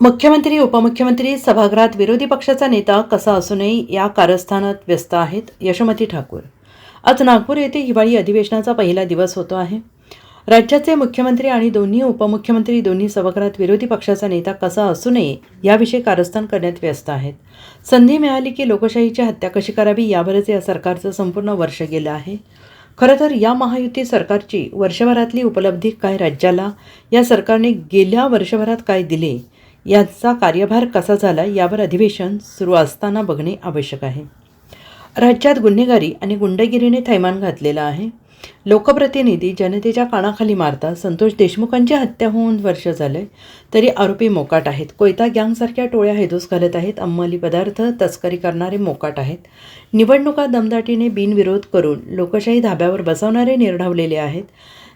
मुख्यमंत्री उपमुख्यमंत्री सभागृहात विरोधी पक्षाचा नेता कसा असूनही या कारस्थानात व्यस्त आहेत यशोमती ठाकूर. आज नागपूर येथे हिवाळी अधिवेशनाचा पहिला दिवस होतो आहे. राज्याचे मुख्यमंत्री आणि दोन्ही उपमुख्यमंत्री दोन्ही सभागृहात विरोधी पक्षाचा नेता कसा असूनही याविषयी कारस्थान करण्यात व्यस्त आहेत. संधी मिळाली की लोकशाहीची हत्या कशी करावी यावरच या सरकारचं संपूर्ण वर्ष गेलं आहे. खरं तर या महायुती सरकारची वर्षभरातली उपलब्धी काय राज्याला या सरकारने गेल्या वर्षभरात काय दिले याचा कार्यभार कसा झाला यावर अधिवेशन सुरू असताना बघणे आवश्यक आहे. राज्यात गुन्हेगारी आणि गुंडगिरीने थैमान घातलेला आहे. लोकप्रतिनिधी जनतेच्या कानाखाली मारता संतोष देशमुखांची हत्या होऊन वर्ष झालंय तरी आरोपी मोकाट आहेत. कोयता गँगसारख्या टोळ्या हेदूस घालत आहेत. अंमली पदार्थ तस्करी करणारे मोकाट आहेत. निवडणुका दमदाटीने बिनविरोध करून लोकशाही धाब्यावर बसवणारे निर्ढावलेले आहेत.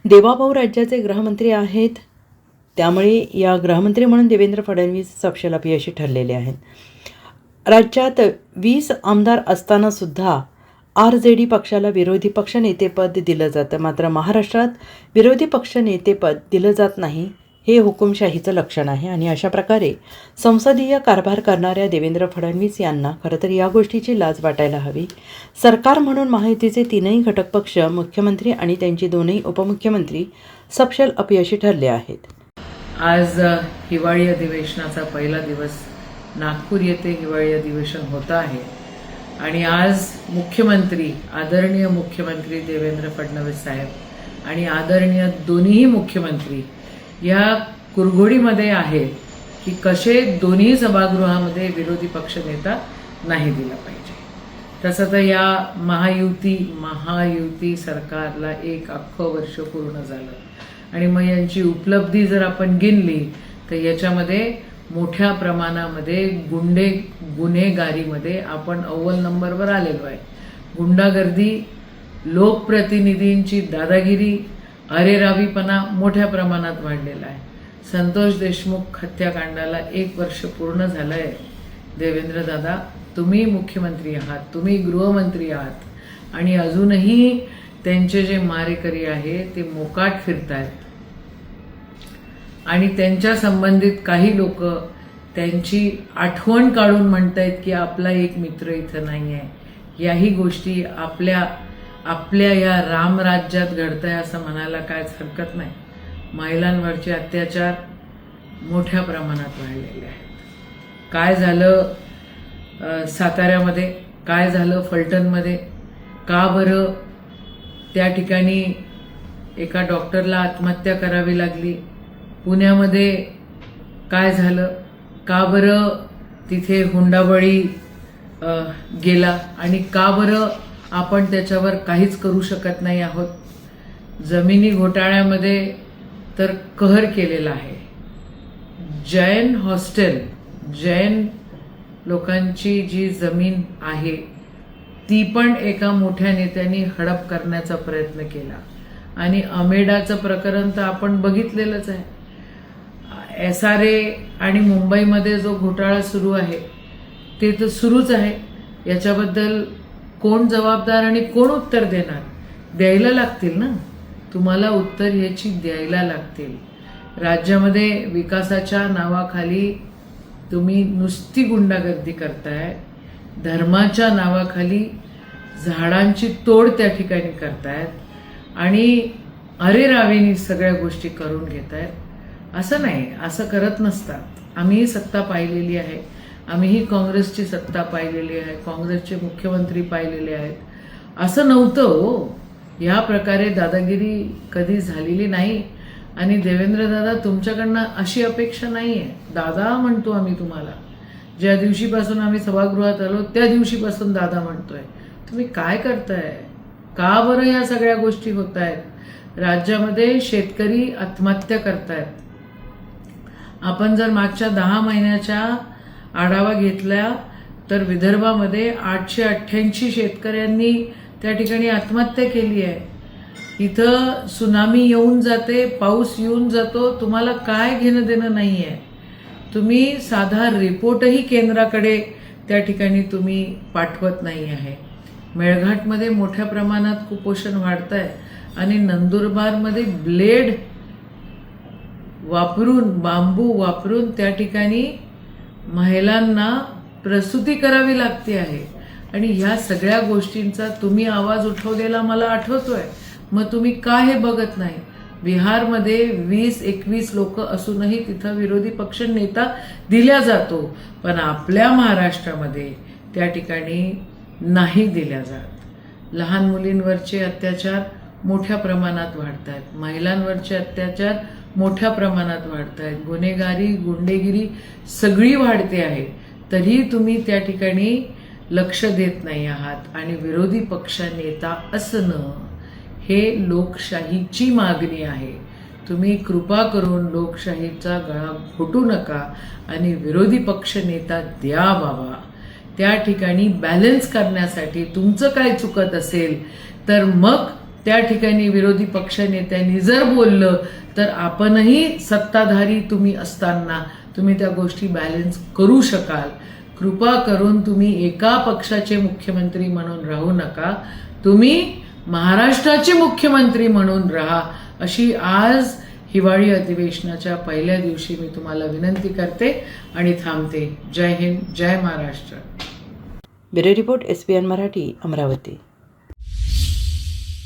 देवाभाऊ राज्याचे गृहमंत्री आहेत. त्यामुळे या गृहमंत्री म्हणून देवेंद्र फडणवीस सपशेल अपयशी ठरलेले आहेत. राज्यात वीस आमदार असतानासुद्धा आर जे डी पक्षाला विरोधी पक्षनेतेपद दिलं जातं. मात्र महाराष्ट्रात विरोधी पक्षनेतेपद दिलं जात नाही हे हुकुमशाहीचं लक्षण आहे आणि अशा प्रकारे संसदीय कारभार करणाऱ्या देवेंद्र फडणवीस यांना खरं तर या गोष्टीची लाज वाटायला हवी. सरकार म्हणून महायुतीचे तीनही घटक पक्ष मुख्यमंत्री आणि त्यांची दोनही उपमुख्यमंत्री सपशल अपयशी ठरले आहेत. आज हिवाळी अधिवेशनाचा पहिला दिवस नागपूर येथे हिवाळी अधिवेशन होतं आहे. आणि आज मुख्यमंत्री आदरणीय मुख्यमंत्री देवेंद्र फडणवीस साहेब आणि आदरणीय दोन्हीही मुख्यमंत्री या कुरघोडीमध्ये आहेत की कसे दोन्ही सभागृहामध्ये विरोधी पक्षनेता नाही दिला पाहिजे. तसं तर या महायुती महायुती सरकारला एक अख्खं वर्ष पूर्ण झालं. आणि मग यांची उपलब्धी जर आपण गिनली तर याच्यामध्ये मोठ्या प्रमाणामध्ये गुंडे गुन्हेगारीमध्ये आपण अव्वल नंबरवर आलेलो आहे. गुंडागर्दी लोकप्रतिनिधींची दादागिरी अरेरावीपणा मोठ्या प्रमाणात वाढलेला आहे. संतोष देशमुख हत्याकांडाला एक वर्ष पूर्ण झालं आहे देवेंद्र दादा तुम्ही मुख्यमंत्री आहात तुम्ही गृहमंत्री आहात आणि अजूनही त्यांचे जे मारेकरी आहे ते मोकाट फिरतायत. आणि त्यांच्या संबंधित काही लोक त्यांची आठवण काढून म्हणतायत की आपला एक मित्र इथं नाही आहे याही गोष्टी आपल्या आपल्या या रामराज्यात घडतंय असं म्हणायला कायच हरकत नाही. महिलांवरचे अत्याचार मोठ्या प्रमाणात वाढलेले आहेत. काय झालं साताऱ्यामध्ये? काय झालं फलटणमध्ये? का बरं त्या ठिकाणी एका डॉक्टरला आत्महत्या करावी लागली? पुण्यामध्ये काय झालं? का बरं तिथे हुंडाबळी गेला? आणि का बरं आपण त्याच्यावर काहीच करू शकत नाही आहोत? जमिनी घोटाळ्यामध्ये तर कहर केलेला आहे. जैन हॉस्टेल जैन लोकांची जी जमीन आहे ती पण एका मोठ्या नेत्यांनी हडप करण्याचा प्रयत्न केला. आणि अमेडाचं प्रकरण तर आपण बघितलेलंच आहे. एस आर ए आणि मुंबईमध्ये जो घोटाळा सुरू आहे ते तर सुरूच आहे. याच्याबद्दल कोण जबाबदार आणि कोण उत्तर देणार? द्यायला लागतील ना? तुम्हाला उत्तर ह्याची द्यायला लागतील. राज्यामध्ये विकासाच्या नावाखाली तुम्ही नुसती गुंडागर्दी करताय. धर्माच्या नावाखाली झाडांची तोड त्या ठिकाणी करतायत. आणि अरे रावेनी सगळ्या गोष्टी करून घेत आहेत असं नाही असं करत नसतात. आम्हीही सत्ता पाहिलेली आहे. आम्हीही काँग्रेसची सत्ता पाहिलेली आहे काँग्रेसचे मुख्यमंत्री पाहिलेले आहेत. असं नव्हतं हो. या प्रकारे दादागिरी कधी झालेली नाही. आणि देवेंद्र दादा तुमच्याकडनं अशी अपेक्षा नाही आहे दादा म्हणतो आम्ही तुम्हाला. ज्या दिवशीपासून आम्ही सभागृहात आलो त्या दिवशीपासून दादा म्हणतोय. तुम्ही काय करताय? का बरं या सगळ्या गोष्टी होत आहेत राज्यामध्ये शेतकरी आत्महत्या करतायत. आपण जर मागच्या दहा महिन्याच्या आढावा घेतला तर विदर्भामध्ये आठशे अठ्ठ्याऐंशी शेतकऱ्यांनी त्या ठिकाणी आत्महत्या केली आहे. इथं सुनामी येऊन जाते पाऊस येऊन जातो तुम्हाला काय घेणं देणं नाही आहे तुम्ही साधा रिपोर्टही केंद्राकडे त्या ठिकाणी तुम्ही पाठवत नाही आहे. मेळघाटमध्ये मोठ्या प्रमाणात कुपोषण वाढत आहे आणि नंदुरबारमध्ये ब्लेड वापरून बांबू वापरून त्या ठिकाणी महिलांना प्रसूती करावी लागते आहे. आणि ह्या सगळ्या गोष्टींचा तुम्ही आवाज उठवलेला मला आठवतोय. मग तुम्ही का हे बघत नाही? बिहारमध्ये वीस एकवीस लोक असूनही तिथं विरोधी पक्ष नेता दिला जातो. पण आपल्या महाराष्ट्रामध्ये त्या ठिकाणी नाही दिल्या जात. लहान मुलींवरचे अत्याचार मोठ्या प्रमाणात वाढत आहेत महिलांवरचे अत्याचार मोठ्या प्रमाणात वाढत आहेत गुन्हेगारी गुंडेगिरी सगळी वाढते आहे. तरीही तुम्ही त्या ठिकाणी लक्ष देत नाही आहात आणि विरोधी पक्ष नेता असणं हे लोकशाहीची मागणी आहे. तुम्ही कृपा करून लोकशाहीचा गळा घोटू नका आणि विरोधी पक्ष नेता द्या बाबा. त्या ठिकाणी बॅलन्स करण्यासाठी तुमचं काय चुकत असेल तर मग त्या ठिकाणी विरोधी पक्ष नेत्यांनी जर बोललं तर आपणही सत्ताधारी तुम्ही असताना तुम्ही त्या गोष्टी बॅलन्स करू शकाल. कृपा करून तुम्ही एका पक्षाचे मुख्यमंत्री म्हणून राहू नका. तुम्ही महाराष्ट्राचे मुख्यमंत्री म्हणून राहा. अशी आज हिवाळी अधिवेशनाच्या पहिल्या दिवशी मी तुम्हाला विनंती करते आणि थांबते. जय हिंद जय Maharashtra. Bureau report S P N Marathi Amravati.